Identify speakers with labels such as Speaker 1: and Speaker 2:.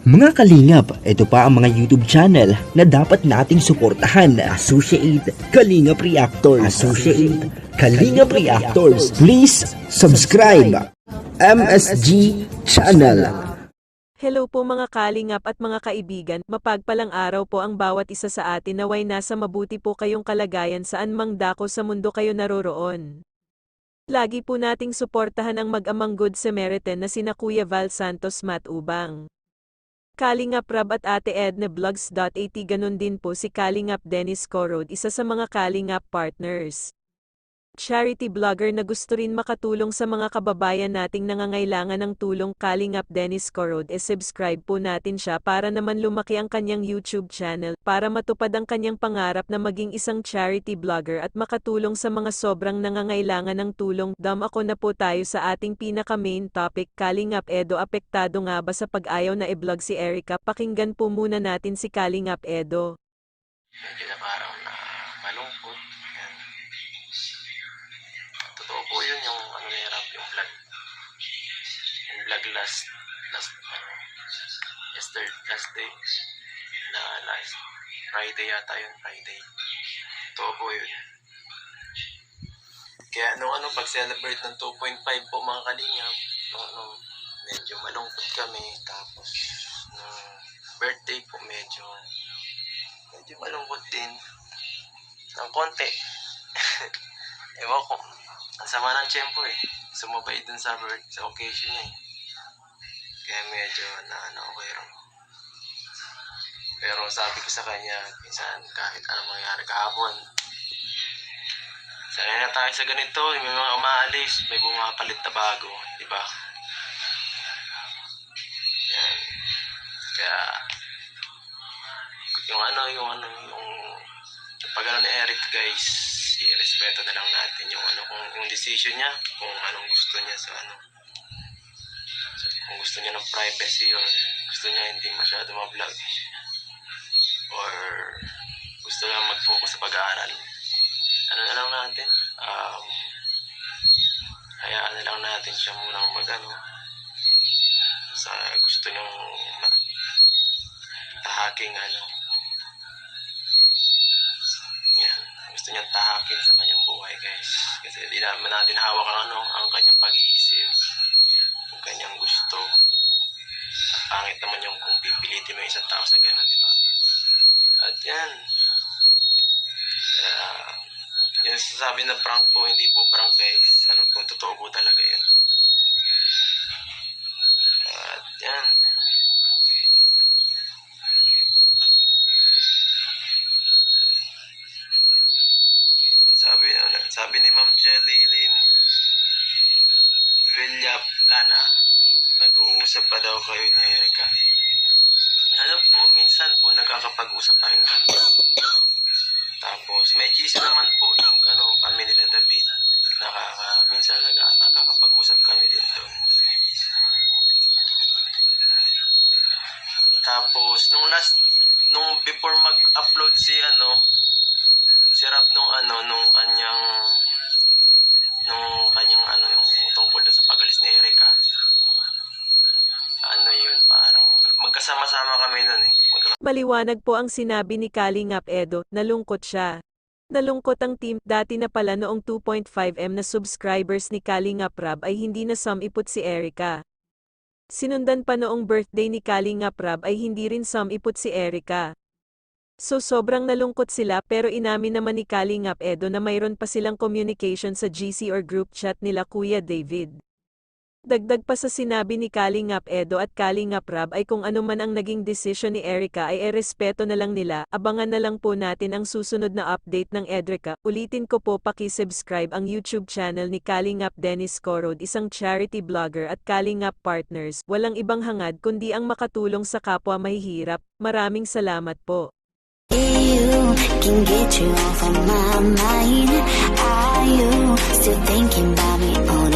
Speaker 1: Mga kalingap, ito pa ang mga YouTube channel na dapat nating suportahan. Associate Kalingap Reactors. Associate Kalingap Reactors. Please subscribe. MSG Channel.
Speaker 2: Hello po mga kalingap at mga kaibigan, mapagpalang araw po ang bawat isa sa atin naway nasa mabuti po kayong kalagayan saan mang dako sa mundo kayo naroroon. Lagi po nating suportahan ang mag-amang Good Samaritan na sina Kuya Val Santos Matubang. Kalingap Rab at Ate Edna Vlogs.at ganun din po si Kalingap Dennis Corod isa sa mga Kalingap partners. Charity vlogger na gusto rin makatulong sa mga kababayan nating nangangailangan ng tulong Kalingap Dennis Corod e subscribe po natin siya para naman lumaki ang kanyang YouTube channel para matupad ang kanyang pangarap na maging isang charity vlogger at makatulong sa mga sobrang nangangailangan ng tulong. Dam ako na po tayo sa ating pinaka main topic Kalingap Edo apektado nga ba sa pag-ayaw na i-vlog si Erica? Pakinggan po muna natin si Kalingap Edo.
Speaker 3: medyo na parang vlog last, last, ano, yesterday, last day. Na last Friday yata yun, Friday. Po yun. Kaya nung ano, pag-celebrate ng 2.5 po mga kalingap, ano, medyo malungkot kami. Tapos, nung birthday po medyo medyo malungkot din ng konti. Ewan ko. Ang sama ng tiyempo eh. Sumabay dun sa, sa occasion eh. Kaya medyo na ano ko yun. Pero sabi ko sa kanya, minsan kahit anong mangyari kahapon, sanay na tayo sa ganito, may mga umaalis, may bumapalit na bago, di ba? Kaya, yung ano, yung ano, yung pag ano ni Eric guys, i-respeto na lang natin yung ano, kung yung decision niya, kung anong gusto niya sa ano. Kung gusto niya ng privacy or gusto niya hindi masyado ma-vlog or gusto lang mag-focus sa pag-aaral. Ano na lang natin, um, hayaan na lang natin siya munang mag ano, sa gusto niyang tahaking ano, yan. Gusto niyang tahakin sa kanyang buhay, guys. Kasi di naman natin hawak ang ano, ang kanyang pag-iisip. Ang kanyang gusto. At pangit naman yung kung pipilitin mo isang tao sa gano'n, di ba? At yan. Kaya, yung sasabi na prank po, hindi po prank, guys. Ano po, totoo po talaga yan. At yan. Sabi sabi ni Ma'am Jelly Lynn Villaplana, nag-uusap pa daw kayo ni Erika. Ano po, minsan po nagkakapag-usap pa rin kami. Tapos, may GC naman po yung ano, kami nila David. Nakaka, minsan nag, nakakapag-usap kami din doon. Tapos, nung last, nung before mag-upload si ano, si Rap nung ano, nung kanyang nung kanyang ano, yung tungkol dun sa pagalis ni Erika. Ano yun, parang magkasama-sama kami nun eh. Magka-
Speaker 2: Maliwanag po ang sinabi ni Kalingap Edo, nalungkot siya. Nalungkot ang team, dati na pala noong 2.5M na subscribers ni Kalingap Rab ay hindi na sumipot si Erica. Sinundan pa noong birthday ni Kalingap Rab ay hindi rin sumipot si Erica. So sobrang nalungkot sila pero inamin naman ni Kalingap Edo na mayroon pa silang communication sa GC or group chat nila Kuya David. Dagdag pa sa sinabi ni Kalingap Edo at Kalingap Rab ay kung ano man ang naging desisyon ni Erica ay erespeto na lang nila, abangan na lang po natin ang susunod na update ng Edrica. Ulitin ko po paki-subscribe ang YouTube channel ni Kalingap Dennis Corod isang charity vlogger at Kalingap Partners. Walang ibang hangad kundi ang makatulong sa kapwa mahihirap. Maraming salamat po.
Speaker 4: You can get you off of my mind. Are you still thinking about me?